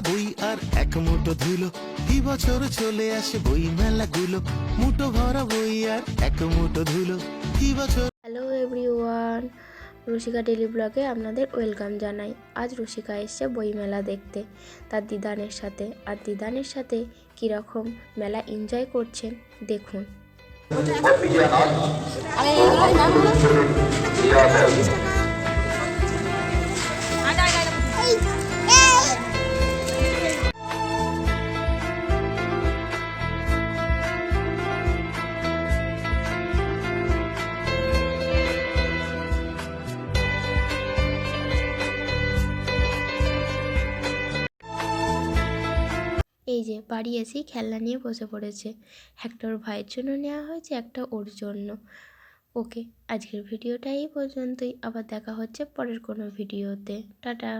বই আর এক মুঠো ধুলো। কি বছর চলে আসে বই মেলাগুলো। মুঠো ভরা বই আর এক মুঠো ধুলো। কি বছর হ্যালো এভরিওয়ান রসিকা ডেলি ব্লগে আপনাদের ওয়েলকাম জানাই। আজ রসিকা এসছে বইমেলা দেখতে তার দিদানের সাথে। আর দিদানের সাথে কীরকম মেলা এনজয় করছেন দেখুন। এই যে বাড়ি এসেই খেলনা নিয়ে বসে পড়েছে। একটা ওর ভাইয়ের জন্য নেওয়া হয়েছে, একটা ওর জন্য। ওকে, আজকের ভিডিওটা এই পর্যন্তই। আবার দেখা হচ্ছে পরের কোনো ভিডিওতে। টাটা।